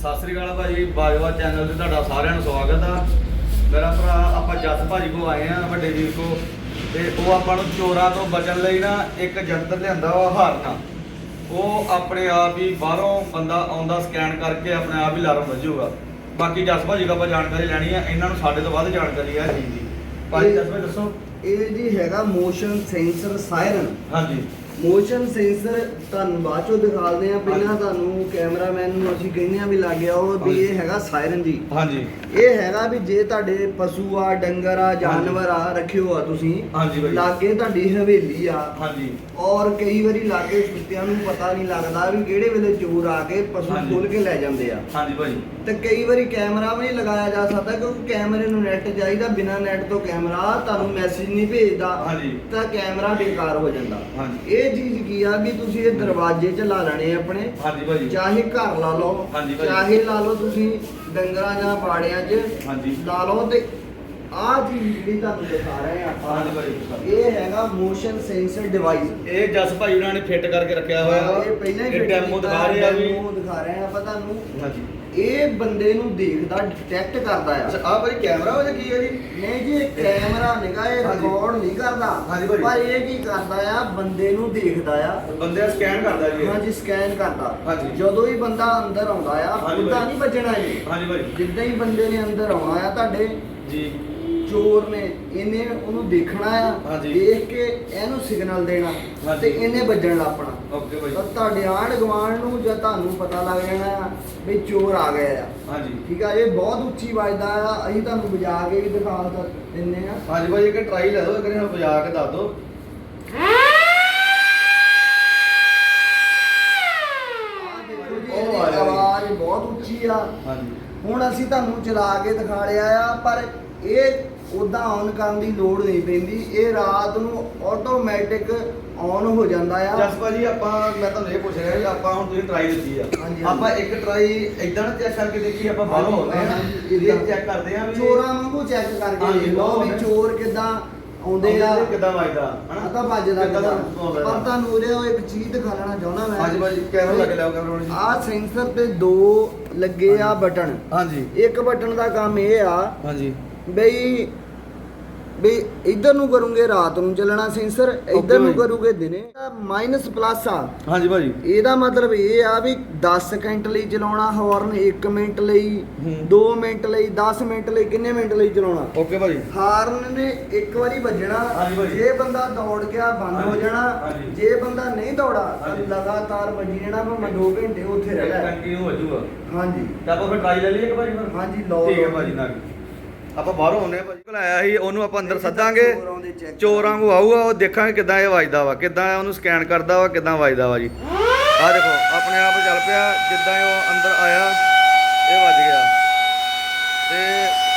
ਸਤਿ ਸ੍ਰੀ ਅਕਾਲ ਭਾਜੀ ਬਾਜਵਾ ਚੈਨਲ ਤੇ ਤੁਹਾਡਾ ਸਾਰਿਆਂ ਨੂੰ ਸਵਾਗਤ ਆ। ਮੇਰਾ ਭਰਾ ਆਪਾਂ ਜੱਸ ਭਾਜੀ ਕੋ ਆਏ ਆ ਵੱਡੇ ਵੀਰ ਕੋ ਤੇ ਉਹ ਆਪਾਂ ਨੂੰ ਚੋਰਾਂ ਤੋਂ ਬਚਣ ਲਈ ਨਾ ਇੱਕ ਜੰਤਰ ਲਿਆਂਦਾ ਵਾ ਹਾਰਨਾ। ਉਹ ਆਪਣੇ ਆਪ ਹੀ ਬਾਹਰੋਂ ਬੰਦਾ ਆਉਂਦਾ ਸਕੈਨ ਕਰਕੇ ਆਪਣੇ ਆਪ ਹੀ ਅਲਾਰਮ ਵੱਜੂਗਾ। ਬਾਕੀ ਜੱਸ ਭਾਜੀ ਕੋ ਆਪਾਂ ਜਾਣਕਾਰੀ ਲੈਣੀ ਆ ਇਹਨਾਂ ਨੂੰ ਸਾਡੇ ਤੋਂ ਵੱਧ ਜਾਣਕਾਰੀ ਆ ਜੀ ਦੀ। ਭਾਜੀ ਜੱਸ ਭਾਈ ਦੱਸੋ। ਇਹ ਜੀ ਹੈਗਾ ਮੋਸ਼ਨ ਸੈਂਸਰ ਸਾਇਰਨ ਹਾਂਜੀ। ਮੋਸ਼ਨ ਸੈਂਸਰ ਤੁਹਾਨੂੰ ਬਾਅਦ ਚੋਂ ਦਿਖਾਉਂਦੇ ਆ ਪਹਿਲਾਂ ਤੁਹਾਨੂੰ ਕੈਮਰਾਮੈਨ ਨੂੰ ਅਸੀਂ ਕਹਿੰਦੇ ਆ ਵੀ ਲੱਗ ਗਿਆ ਉਹ ਵੀ ਇਹ ਹੈਗਾ ਸਾਇਰਨ ਜੀ। ਹਾਂਜੀ। ਇਹ ਹੈਗਾ ਵੀ ਜੇ ਤੁਹਾਡੇ ਪਸ਼ੂ ਆ ਡੰਗਰ ਆ ਜਾਨਵਰ ਆ ਰੱਖਿਓ ਆ ਤੁਸੀਂ ਹਾਂਜੀ ਭਾਈ ਲਾਗੇ ਤੁਹਾਡੀ ਹਵੇਲੀ ਆ। ਹਾਂਜੀ। ਔਰ ਕਈ ਵਾਰੀ ਲਾਗੇ ਸੁੱਤਿਆਂ ਨੂੰ ਪਤਾ ਨਹੀਂ ਲੱਗਦਾ ਵੀ ਕਿਹੜੇ ਵੇਲੇ ਚੋਰ ਆ ਕੇ ਪਸ਼ੂ ਹਾਂਜੀ। ਖੋਲ ਕੇ ਲੈ ਜਾਂਦੇ ਆ। ਹਾਂਜੀ ਭਾਜੀ ਤੇ ਕਈ ਵਾਰੀ ਕੈਮਰਾ ਵੀ ਨਹੀਂ ਲਗਾਇਆ ਜਾ ਸਕਦਾ ਕਿਉਂਕਿ ਕੈਮਰੇ ਨੂੰ ਨੈਟ ਚਾਹੀਦਾ ਬਿਨਾ ਨੈਟ ਤੋਂ ਕੈਮਰਾ ਤੁਹਾਨੂੰ ਮੈਸੇਜ ਨਹੀਂ ਭੇਜਦਾ ਹਾਂਜੀ। ਤਾਂ ਕੈਮਰਾ ਬੇਕਾਰ ਹੋ ਜਾਂਦਾ। ਹਾਂਜੀ। ਇਹ ਚੀਜ਼ ਕੀ ਆ ਵੀ ਤੁਸੀਂ ਇਹ ਦਰਵਾਜ਼ੇ 'ਚ ਲਾ ਲੈਣੇ ਆਪਣੇ। ਹਾਂਜੀ ਭਾਜੀ। ਚਾਹੇ ਘਰ ਲਾ ਲਓ ਹਾਂਜੀ ਭਾਜੀ। ਚਾਹੇ ਲਾ ਲਓ ਤੁਸੀਂ ਡੰਗਰਾਂ ਜਾਂ ਬਾੜਿਆਂ 'ਚ ਹਾਂਜੀ। ਲਾ ਲਓ ਤੇ ਆਹ ਚੀਜ਼ ਜਿਹੜੀ ਤੁਹਾਨੂੰ ਦਿਖਾ ਰਹੇ ਆ ਆਪਾਂ ਹਾਂਜੀ ਭਾਜੀ। ਇਹ ਹੈਗਾ ਮੋਸ਼ਨ ਸੈਂਸਰ ਡਿਵਾਈਸ ਇਹ ਜਸ ਭਾਈ ਉਹਨਾਂ ਨੇ ਫਿੱਟ ਕਰਕੇ ਰੱਖਿਆ ਹੋਇਆ। ਇਹ ਪਹਿਲਾਂ ਹੀ ਇਹ fit ਡੈਮੋ ਕੀਤਾ, ਦਿਖਾ ਰਹੇ ਆ ਵੀ। demo ਦਿਖਾ ਰਹੇ ਆ ਆਪਾਂ ਤੁਹਾਨੂੰ। ਹਾਂਜੀ। ਇਹ ਬੰਦੇ ਨੂੰ ਦੇਖਦਾ ਡਿਟੈਕਟ ਕਰਦਾ ਆ ਅੱਛਾ ਆ ਭਾਈ ਕੈਮਰਾ ਹੋ ਜਾਂ ਕੀ ਹੈ ਜੀ ਨਹੀਂ ਜੀ ਇਹ ਕੈਮਰਾ ਨਿਗਾ ਇਹ ਹਾਂਜੀ। ਰਿਕਾਰਡ ਨਹੀਂ ਕਰਦਾ। ਪਰ ਇਹ ਕੀ ਕਰਦਾ ਆ ਬੰਦੇ ਨੂੰ ਦੇਖਦਾ ਆ ਬੰਦੇ ਦਾ ਸਕੈਨ ਕਰਦਾ ਜੀ ਇਹ। ਹਾਂਜੀ ਸਕੈਨ ਕਰਦਾ ਹਾਂਜੀ। ਜਦੋਂ ਹੀ ਬੰਦਾ ਅੰਦਰ ਆਉਂਦਾ ਆ ਹਾਂਜੀ ਉਦਾਂ। ਨਹੀਂ ਬਚਣਾ ਇਹ ਹਾਂਜੀ ਭਾਈ ਜਿੱਦਾਂ ਹੀ ਬੰਦੇ ਨੇ ਅੰਦਰ ਆਉਣਾ ਆ ਤੁਹਾਡੇ ਜੀ ਚੋਰ ਨੇ ਇਹਨੇ ਉਹਨੂੰ ਦੇਖਣਾ ਆ ਹਾਂਜੀ। ਦੇਖ ਕੇ ਇਹਨੂੰ ਸਿਗਨਲ ਦੇਣਾ ਹਾਂਜੀ। ਤੇ ਇਹਨੇ ਵੱਜਣ ਲੱਪਣਾ ਓਕੇ ਭਾਈ ਤਾਂ ਤੁਹਾਡੇ ਆਂਢ ਗੁਆਂਢ ਨੂੰ ਜਾਂ ਤੁਹਾਨੂੰ ਪਤਾ ਲੱਗ ਜਾਣਾ ਆ ਵੀ ਚੋਰ ਆ ਗਏ ਆ। ਹਾਂਜੀ। ਠੀਕ ਆ ਇਹ ਬਹੁਤ ਉੱਚੀ ਵੱਜਦਾ ਆ ਅਸੀਂ ਤੁਹਾਨੂੰ ਵਜਾ ਕੇ ਵੀ ਦਿਖਾ ਦ- ਦਿੰਨੇ ਆ। ਹਾਂਜੀ ਭਾਈ ਇੱਕ ਟਰਾਈ ਲੈ ਦਿਓ ਇੱਕ ਵਾਰੀ ਵਜਾ ਕੇ ਦੱਸ ਦਿਓ। ਆਹ ਦੇਖੋ ਜੀ ਉਹ ਇਹਦੀ ਆ ਰਿਹਾ ਜੀ। ਆਵਾਜ਼ ਬਹੁਤ ਉੱਚੀ ਆ। ਹਾਂਜੀ। ਹੁਣ ਅਸੀਂ ਤੁਹਾਨੂੰ ਚਲਾ ਕੇ ਦਿਖਾ ਲਿਆ ਆ ਪਰ ਇਹ ਉਦਾਂ ਔਨ ਕਰਨ ਦੀ ਲੋੜ ਨਹੀਂ ਪੈਂਦੀ। ਇਹ ਰਾਤ ਨੂੰ ਆਟੋਮੈਟਿਕ ਔਨ ਹੋ ਜਾਂਦਾ ਆ। ਜਸ ਭਾਜੀ ਆਪਾਂ ਮੈਂ ਤੁਹਾਨੂੰ ਇਹ ਪੁੱਛ ਰਿਹਾ ਵੀ ਆਪਾਂ ਹੁਣ ਤੁਸੀਂ ਟਰਾਈ ਦਿੱਤੀ ਆ। ਹਾਂਜੀ, ਹਾਂਜੀ। ਆਪਾਂ ਇੱਕ ਟਰਾਈ ਇਦਾਂ ਚੈੱਕ ਕਰਕੇ ਦੇਖੀ ਆਪਾਂ ਬਾਹਰੋਂ ਆਉਂਦੇ ਆ। ਹਾਂਜੀ, ਇਹ ਏਦਾਂ। ਚੈੱਕ ਕਰਦੇ ਆ ਵੀ ਚੋਰਾਂ ਵਾਂਗੂ ਚੈੱਕ ਕਰਕੇ ਹਾਂਜੀ, ਦੇਖ ਲਓ ਵੀ ਬਹੁਤ ਚੋਰ ਕਿਦਾਂ ਆਉਂਦੇ ਆ। ਕਿਦਾਂ ਵੱਜਦਾ ਹਨਾ? ਪਤਾ ਵੱਜਦਾ ਕਿੱਦਾਂ ਪਰ ਤੁਹਾਨੂੰ ਉਰੇ ਉਹ ਇੱਕ ਚੀਜ਼ ਦਿਖਾਣਾ ਚਾਹੁੰਦਾ ਮੈਂ। ਹਾਂਜੀ ਭਾਜੀ ਕੈਮਰਾ ਲੱਗ ਲਿਆ ਕੈਮਰਾ ਜੀ ਆਹ ਸੈਂਸਰ ਤੇ ਦੋ ਲੱਗੇ ਆ ਬਟਨ। ਹਾਂਜੀ। ਇੱਕ ਬਟਨ ਦਾ ਕੰਮ ਇਹ ਆ ਹਾਂਜੀ। ਬਈ ਬਈ ਇਧਰ ਨੂੰ ਕਰੂੰਗੇ ਰਾਤ ਨੂੰ ਚੱਲਣਾ ਸੈਂਸਰ ਇਧਰ ਨੂੰ। ਕਰੂਗੇ ਦਿਨੇ। ਮਾਈਨਸ ਪਲੱਸ ਆ। ਹਾਂਜੀ ਭਾਜੀ। ਇਹਦਾ ਮਤਲਬ ਇਹ ਆ ਵੀ 10 ਸਕਿੰਟ ਲਈ ਚਲਾਉਣਾ ਹਾਰਨ 1 ਮਿੰਟ ਲਈ ਹੂੰ। 2 ਮਿੰਟ ਲਈ 10 ਮਿੰਟ ਲਈ ਕਿੰਨੇ ਮਿੰਟ ਲਈ ਚਲਾਉਣਾ? ਓਕੇ ਭਾਜੀ। ਹਾਰਨ ਨੇ ਇੱਕ ਵਾਰੀ ਵੱਜਣਾ। ਜੇ ਬੰਦਾ ਦੌੜ ਗਿਆ ਬੰਦ ਹੋ ਜਾਣਾ। ਜੇ ਬੰਦਾ ਨਹੀਂ ਦੌੜਾ ਤਾਂ। ਲਗਾਤਾਰ ਵੱਜੀ ਜਾਣਾ ਭਾਵੇਂ 2 ਘੰਟੇ ਉੱਥੇ ਰਹਿਣਾ ਕੰਟੀਨਿਊ ਹੋ ਜਾਊਗਾ। ਹਾਂਜੀ। ਤਾਂ ਆਪਾਂ ਫਿਰ ਟਰਾਈ ਲੈ ਲਈਏ ਇੱਕ ਭਾਜੀ ਫਿਰ। ਹਾਂਜੀ ਲਓ ਠੀਕ ਹੈ ਭਾਜੀ ਨਾਲ। ਆਪਾਂ ਬਾਹਰੋਂ ਆਉਂਦੇ ਆ ਭਾਜੀ। ਕੋਲ ਆਇਆ ਸੀ ਉਹਨੂੰ ਆਪਾਂ ਅੰਦਰ ਸੱਦਾਂਗੇ। ਚੋਰ ਨੂੰ ਆਊਗਾ ਉਹ ਦੇਖਾਂਗੇ ਕਿਦਾਂ ਇਹ ਵੱਜਦਾ ਵਾ ਕਿਦਾਂ ਉਹਨੂੰ ਸਕੈਨ ਕਰਦਾ ਵਾ ਕਿਦਾਂ ਵੱਜਦਾ ਵਾ ਜੀ। ਆਹ ਦੇਖੋ ਆਪਣੇ ਆਪ ਚੱਲ ਪਿਆ ਜਿੱਦਾਂ ਉਹ ਅੰਦਰ ਆਇਆ ਇਹ ਵੱਜ ਗਿਆ। ਤੇ